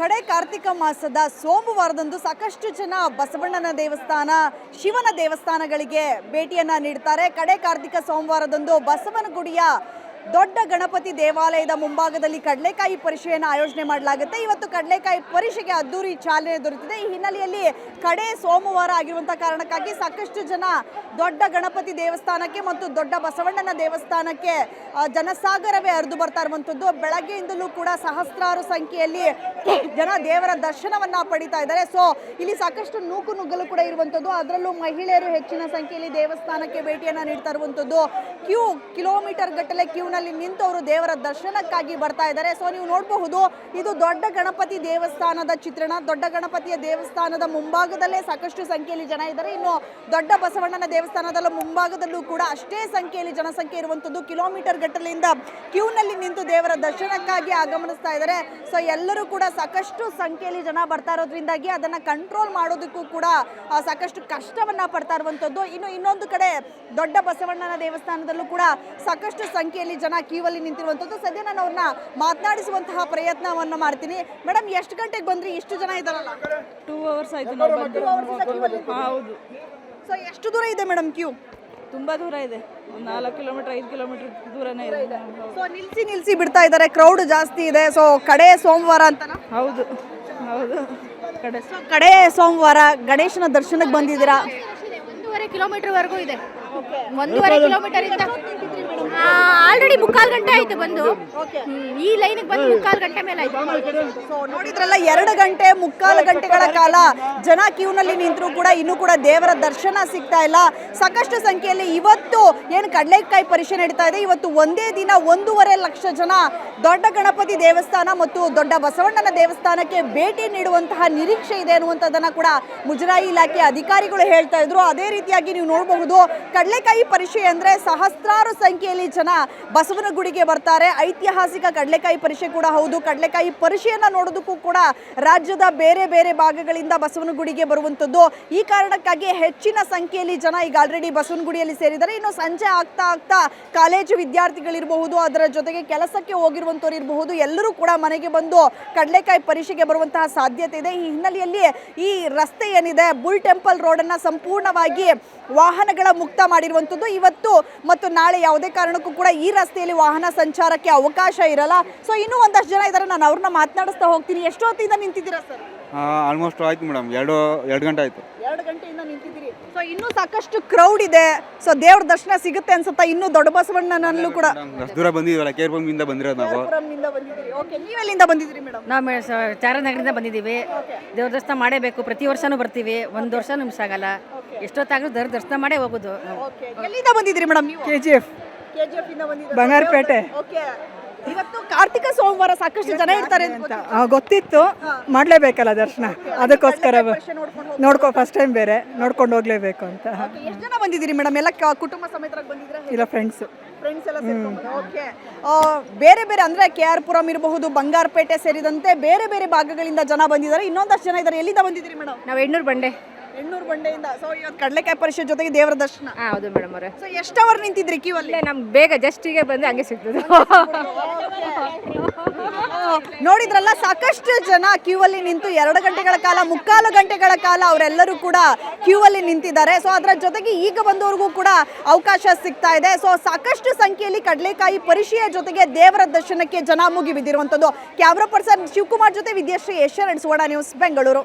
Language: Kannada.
ಕಡೆ ಕಾರ್ತಿಕ ಮಾಸದ ಸೋಮವಾರದಂದು ಸಾಕಷ್ಟು ಜನ ಬಸವಣ್ಣನ ದೇವಸ್ಥಾನ, ಶಿವನ ದೇವಸ್ಥಾನಗಳಿಗೆ ಭೇಟಿಯನ್ನು ನೀಡ್ತಾರೆ. ಕಡೆ ಕಾರ್ತಿಕ ಸೋಮವಾರದಂದು ಬಸವನಗುಡಿಯ ದೊಡ್ಡ ಗಣಪತಿ ದೇವಾಲಯದ ಮುಂಭಾಗದಲ್ಲಿ ಕಡಲೆಕಾಯಿ ಪರಿಷೆಯನ್ನು ಆಯೋಜನೆ ಮಾಡಲಾಗುತ್ತೆ. ಇವತ್ತು ಕಡಲೆಕಾಯಿ ಪರಿಷೆಗೆ ಅದ್ದೂರಿ ಚಾಲನೆ ದೊರೆತಿದೆ. ಈ ಹಿನ್ನೆಲೆಯಲ್ಲಿ ಕಡೆ ಸೋಮವಾರ ಆಗಿರುವಂಥ ಕಾರಣಕ್ಕಾಗಿ ಸಾಕಷ್ಟು ಜನ ದೊಡ್ಡ ಗಣಪತಿ ದೇವಸ್ಥಾನಕ್ಕೆ ಮತ್ತು ದೊಡ್ಡ ಬಸವಣ್ಣನ ದೇವಸ್ಥಾನಕ್ಕೆ ಜನಸಾಗರವೇ ಹರಿದು ಬರ್ತಾ ಇರುವಂಥದ್ದು. ಬೆಳಗ್ಗೆಯಿಂದಲೂ ಕೂಡ ಸಹಸ್ರಾರು ಸಂಖ್ಯೆಯಲ್ಲಿ ಜನ ದೇವರ ದರ್ಶನವನ್ನ ಪಡಿತಾ ಇದ್ದಾರೆ. ಸೊ ಇಲ್ಲಿ ಸಾಕಷ್ಟು ನೂಕು ನುಗ್ಗಲು ಕೂಡ ಇರುವಂಥದ್ದು. ಅದರಲ್ಲೂ ಮಹಿಳೆಯರು ಹೆಚ್ಚಿನ ಸಂಖ್ಯೆಯಲ್ಲಿ ದೇವಸ್ಥಾನಕ್ಕೆ ಭೇಟಿಯನ್ನ ನೀಡ್ತಾ ಇರುವಂಥದ್ದು. ಕ್ಯೂ, ಕಿಲೋಮೀಟರ್ ಗಟ್ಟಲೆ ಕ್ಯೂನಲ್ಲಿ ನಿಂತು ಅವರು ದೇವರ ದರ್ಶನಕ್ಕಾಗಿ ಬರ್ತಾ ಇದ್ದಾರೆ. ಸೊ ನೀವು ನೋಡಬಹುದು, ಇದು ದೊಡ್ಡ ಗಣಪತಿ ದೇವಸ್ಥಾನದ ಚಿತ್ರಣ. ದೊಡ್ಡ ಗಣಪತಿಯ ದೇವಸ್ಥಾನದ ಮುಂಭಾಗದಲ್ಲೇ ಸಾಕಷ್ಟು ಸಂಖ್ಯೆಯಲ್ಲಿ ಜನ ಇದ್ದಾರೆ. ಇನ್ನು ದೊಡ್ಡ ಬಸವಣ್ಣನ ದೇವಸ್ಥಾನದ ಮುಂಭಾಗದಲ್ಲೂ ಕೂಡ ಅಷ್ಟೇ ಸಂಖ್ಯೆಯಲ್ಲಿ ಜನಸಂಖ್ಯೆ ಇರುವಂಥದ್ದು. ಕಿಲೋಮೀಟರ್ ಗಟ್ಟಲೆಯಿಂದ ಕ್ಯೂನಲ್ಲಿ ನಿಂತು ದೇವರ ದರ್ಶನಕ್ಕಾಗಿ ಆಗಮನಿಸ್ತಾ ಇದ್ದಾರೆ. ಸೊ ಎಲ್ಲರೂ ಕೂಡ ಸಾಕಷ್ಟು ಸಂಖ್ಯೆಯಲ್ಲಿ ಜನ ಬರ್ತಾ ಇರೋದ್ರಿಂದಾಗಿ ಅದನ್ನ ಕಂಟ್ರೋಲ್ ಮಾಡೋದಕ್ಕೂ ಕೂಡ ಸಾಕಷ್ಟು ಕಷ್ಟವನ್ನ ಪಡ್ತಾ ಇರುವಂಥದ್ದು. ಇನ್ನು ಇನ್ನೊಂದು ಕಡೆ ದೊಡ್ಡ ಬಸವಣ್ಣನ ದೇವಸ್ಥಾನದಲ್ಲೂ ಕೂಡ ಸಾಕಷ್ಟು ಸಂಖ್ಯೆಯಲ್ಲಿ ಜನ ಕ್ಯೂವಲ್ಲಿ ನಿಂತಿರುವಂಥದ್ದು. ಸದ್ಯ ನಾನು ಅವ್ರನ್ನ ಮಾತನಾಡಿಸುವಂತಹ ಪ್ರಯತ್ನವನ್ನು ಮಾಡ್ತೀನಿ. ಮೇಡಮ್ ಎಷ್ಟು ಗಂಟೆಗೆ ಬಂದ್ರಿ? ಇಷ್ಟು ಜನ ಇದಾರಲ್ಲ ಟೂ ಅವರ್ಸ್ ಆಯ್ತು ಹೌದು. ಸೊ ಎಷ್ಟು ದೂರ ಇದೆ ಮೇಡಮ್ ಕ್ಯೂ? ತುಂಬ ದೂರ ಇದೆ. ಒಂದು ನಾಲ್ಕು ಕಿಲೋಮೀಟರ್ ಐದು ಕಿಲೋಮೀಟರ್ ದೂರನೇ ಇದೆ. ಸೊ ನಿಲ್ಸಿ ನಿಲ್ಸಿ ಬಿಡ್ತಾ ಇದ್ದಾರೆ. ಕ್ರೌಡ್ ಜಾಸ್ತಿ ಇದೆ. ಸೊ ಕಡೆ ಸೋಮವಾರ ಅಂತ ಹೌದು. ಹೌದು. ಕಡೆ. ಸೊ ಕಡೆ ಸೋಮವಾರ ಗಣೇಶನ ದರ್ಶನಕ್ಕೆ ಬಂದಿದ್ದೀರಾ? ಒಂದೂವರೆ ಕಿಲೋಮೀಟರ್ ವರೆಗೂ ಇದೆ ಒಂದೂವರೆ ಕಿಲೋಮೀಟರ್ ಇಂದ ಆಲ್ರೆಡಿ ಮುಕ್ಕಾಲು ಗಂಟೆ ಆಯ್ತು ಬಂದು. ಈ ಲೈನ್ ಬಂದು ಮುಕ್ಕಾಲು ಗಂಟೆ ಮೇಲೆ ಆಯ್ತು. ಸೊ ನೋಡಿದ್ರಲ್ಲ ಎರಡು ಗಂಟೆ ಮುಕ್ಕಾಲು ಗಂಟೆಗಳ ಕಾಲ ಜನ ಕ್ಯೂನಲ್ಲಿ ನಿಂತರೂ ಕೂಡ ಇನ್ನು ಕೂಡ ದೇವರ ದರ್ಶನ ಸಿಗ್ತಾ ಇಲ್ಲ. ಸಾಕಷ್ಟು ಸಂಖ್ಯೆಯಲ್ಲಿ ಇವತ್ತು ಏನು ಕಡಲೆಕಾಯಿ ಪರಿಷೆ ನಡೀತಾ ಇದೆ. ಇವತ್ತು ಒಂದೇ ದಿನ ಒಂದೂವರೆ ಲಕ್ಷ ಜನ ದೊಡ್ಡ ಗಣಪತಿ ದೇವಸ್ಥಾನ ಮತ್ತು ದೊಡ್ಡ ಬಸವಣ್ಣನ ದೇವಸ್ಥಾನಕ್ಕೆ ಭೇಟಿ ನೀಡುವಂತಹ ನಿರೀಕ್ಷೆ ಇದೆ ಅನ್ನುವಂಥದ್ದನ್ನ ಕೂಡ ಮುಜರಾಯಿ ಇಲಾಖೆ ಅಧಿಕಾರಿಗಳು ಹೇಳ್ತಾ ಇದ್ರು. ಅದೇ ರೀತಿಯಾಗಿ ನೀವು ನೋಡಬಹುದು ಕಡಲೆಕಾಯಿ ಪರಿಷೆ ಅಂದ್ರೆ ಸಹಸ್ರಾರು ಸಂಖ್ಯೆಯಲ್ಲಿ ಜನ ಬಸವನ ಗುಡಿಗೆ ಬರ್ತಾರೆ. ಐತಿಹಾಸಿಕ ಕಡಲೆಕಾಯಿ ಪರಿಷೆ ಕೂಡ ಹೌದು. ಕಡಲೆಕಾಯಿ ಪರಿಷೆಯನ್ನ ನೋಡೋದಕ್ಕೂ ಕೂಡ ರಾಜ್ಯದ ಬೇರೆ ಬೇರೆ ಭಾಗಗಳಿಂದ ಬಸವನ ಗುಡಿಗೆ ಬರುವಂಥದ್ದು. ಈ ಕಾರಣಕ್ಕಾಗಿ ಹೆಚ್ಚಿನ ಸಂಖ್ಯೆಯಲ್ಲಿ ಜನ ಈಗ ಆಲ್ರೆಡಿ ಬಸವನ ಗುಡಿಯಲ್ಲಿ ಸೇರಿದ್ದಾರೆ. ಇನ್ನು ಸಂಜೆ ಆಗ್ತಾ ಆಗ್ತಾ ಕಾಲೇಜು ವಿದ್ಯಾರ್ಥಿಗಳಿರಬಹುದು, ಅದರ ಜೊತೆಗೆ ಕೆಲಸಕ್ಕೆ ಹೋಗಿರುವಂಥವ್ರು ಇರಬಹುದು, ಎಲ್ಲರೂ ಕೂಡ ಮನೆಗೆ ಬಂದು ಕಡಲೆಕಾಯಿ ಪರಿಷೆಗೆ ಬರುವಂತಹ ಸಾಧ್ಯತೆ ಇದೆ. ಈ ಹಿನ್ನೆಲೆಯಲ್ಲಿ ಈ ರಸ್ತೆ ಏನಿದೆ, ಬುಲ್ ಟೆಂಪಲ್ ರೋಡನ್ನು ಸಂಪೂರ್ಣವಾಗಿ ವಾಹನಗಳ ಮುಕ್ತ ಮಾಡಿರುವಂಥದ್ದು. ಇವತ್ತು ಮತ್ತು ನಾಳೆ ಯಾವುದೇ ಕಾರಣಕ್ಕೂ ಕೂಡ ಈ ರಸ್ತೆಯಲ್ಲಿ ವಾಹನ ಸಂಚಾರಕ್ಕೆ ಅವಕಾಶ ಇರಲ್ಲ. ಸೊ ಇನ್ನೂ ಒಂದಷ್ಟು ಜನ ಇದ್ದಾರೆ ನಾನು ಅವ್ರನ್ನ ಮಾತನಾಡಿಸ್ತಾ ಹೋಗ್ತೀನಿ. ಎಷ್ಟೊತ್ತಿಂದ ನಿಂತಿದ್ದೀರಾ ಸರ್? ಆಲ್ಮೋಸ್ಟ್ ಆಯ್ತು ಮೇಡಮ್ ಎರಡು ಎರಡು ಗಂಟೆ ಆಯಿತು. ಎರಡು ಗಂಟೆಯಿಂದ ನಿಂತಿದ್ದೀರಿ. ಸೊ ಇನ್ನೂ ಸಾಕಷ್ಟು ಕ್ರೌಡ್ ಇದೆ. ಸೊ ದೇವ್ರ ದರ್ಶನ ಸಿಗುತ್ತೆ ಅನ್ಸುತ್ತಾ? ಇನ್ನೂ ದೊಡ್ಡ ಬಸವಣ್ಣನಲ್ಲೂ ಕೂಡ? ಅಷ್ಟು ದೂರ ಬಂದಿದ್ದೀವಲ್ಲ ಕೇರ್ಪುರಮಿಂದ ಬಂದಿರೋದು ನಾವು. ಪುರಂನಿಂದ ಬಂದಿದ್ದೀರಿ. ಓಕೆ ನೀವೆಲ್ಲಿಂದ ಬಂದಿದ್ದೀರಿ ಮೇಡಮ್ ನಾವು ಚಾರನಗರದಿಂದ ಬಂದಿದ್ದೀವಿ. ದೇವ್ರ ದರ್ಶನ ಮಾಡೇಬೇಕು. ಪ್ರತಿ ವರ್ಷನೂ ಬರ್ತೀವಿ. ಒಂದು ವರ್ಷ ನಿಮ್ಸಾಗಲ್ಲ. ಆಗಲ್ಲ ಎಷ್ಟೊತ್ತಾಗಲೂ ದರ್ ದರ್ಶನ ಮಾಡೇ ಹೋಗೋದು. ಓಕೆ ಎಲ್ಲಿಂದ ಬಂದಿದ್ದೀರಿ ಮೇಡಮ್ ನೀವು? ಕೆ ಜಿ ಎಫ್ ಕೆಜಿಎಫ್ ಇಂದ ಬಂದಿದ್ದೀರಾ ಬಂಗಾರಪೇಟೆ. ಓಕೆ ಇವತ್ತು ಕಾರ್ತಿಕ ಸೋಮವಾರ ಸಾಕಷ್ಟು ಜನ ಇರ್ತಾರೆ ಅಂತ ಆ, ಗೊತ್ತಿತ್ತು. ಮಾಡಲೇಬೇಕಲ್ಲ ದರ್ಶನ? ಅದಕ್ಕೋಸ್ಕರ ಬ- ನೋಡ್ಕೊ ಫಸ್ಟ್ ಟೈಮ್ ಬೇರೆ. ನೋಡ್ಕೊಂಡು ಹೋಗ್ಲೇಬೇಕು ಅಂತ. ಎಷ್ಟು ಜನ ಬಂದಿದ್ದೀರಿ ಮೇಡಮ್? ಎಲ್ಲ ಕ- ಕುಟುಂಬ ಸಮೇತರಾಗಿ ಬಂದಿದ್ದೀರಾ ಇಲ್ಲ ಫ್ರೆಂಡ್ಸು ಫ್ರೆಂಡ್ಸ್ ಎಲ್ಲ ಸೇರ್ಕೊಂಡು ಓಕೆ ಬೇರೆ ಬೇರೆ ಅಂದ್ರೆ ಕೆ ಆರ್ ಪುರಂ ಇರಬಹುದು ಬಂಗಾರಪೇಟೆ ಸೇರಿದಂತೆ ಬೇರೆ ಬೇರೆ ಭಾಗಗಳಿಂದ ಜನ ಬಂದಿದ್ದಾರೆ. ಇನ್ನೊಂದಷ್ಟು ಜನ ಇದ್ದಾರೆ ಎಲ್ಲಿಂದ ಬಂದಿದ್ದೀರಿ ಮೇಡಮ್? ನಾವು ಎಣ್ಣೂರು ಬಂಡೆ. ಹೆಣ್ಣೂರು ಬಂಡೆಯಿಂದ. ಸೊ ಇವತ್ತು ಕಡಲೆಕಾಯಿ ಪರಿಷತ್ ಜೊತೆಗೆ ದೇವರ ದರ್ಶನ. ಹಾಂ ಹೌದು ಮೇಡಮ್ ಅವರೇ. ಸೊ ಎಷ್ಟು ಅವರ್ ನಿಂತಿದ್ರಿ ಕ್ಯೂ ಅಲ್ಲಿ? ನಮ್ಗೆ ಬೇಗ ಜಸ್ಟಿಗೆ ಬಂದು ಹಂಗೆ ಸಿಗ್ತದೆ. ನೋಡಿದ್ರಲ್ಲ ಸಾಕಷ್ಟು ಜನ ಕ್ಯೂ ಅಲ್ಲಿ ನಿಂತು ಎರಡು ಗಂಟೆಗಳ ಕಾಲ ಮುಕ್ಕಾಲು ಗಂಟೆಗಳ ಕಾಲ ಅವರೆಲ್ಲರೂ ಕೂಡ ಕ್ಯೂ ಅಲ್ಲಿ ನಿಂತಿದ್ದಾರೆ. ಸೊ ಅದರ ಜೊತೆಗೆ ಈಗ ಬಂದವರಿಗೂ ಕೂಡ ಅವಕಾಶ ಸಿಗ್ತಾ ಇದೆ. ಸೊ ಸಾಕಷ್ಟು ಸಂಖ್ಯೆಯಲ್ಲಿ ಕಡಲೆಕಾಯಿ ಪರಿಷೆಯ ಜೊತೆಗೆ ದೇವರ ದರ್ಶನಕ್ಕೆ ಜನ ಮುಗಿ ಬಿದ್ದಿರುವಂಥದ್ದು ಕ್ಯಾಮ್ರಾ ಪರ್ಸನ್ ಶಿವಕುಮಾರ್ ಜೊತೆ ವಿದ್ಯಾಶ್ರೀ ಏಷ್ಯಾ ಸುವರ್ಣ ನ್ಯೂಸ್ ಬೆಂಗಳೂರು.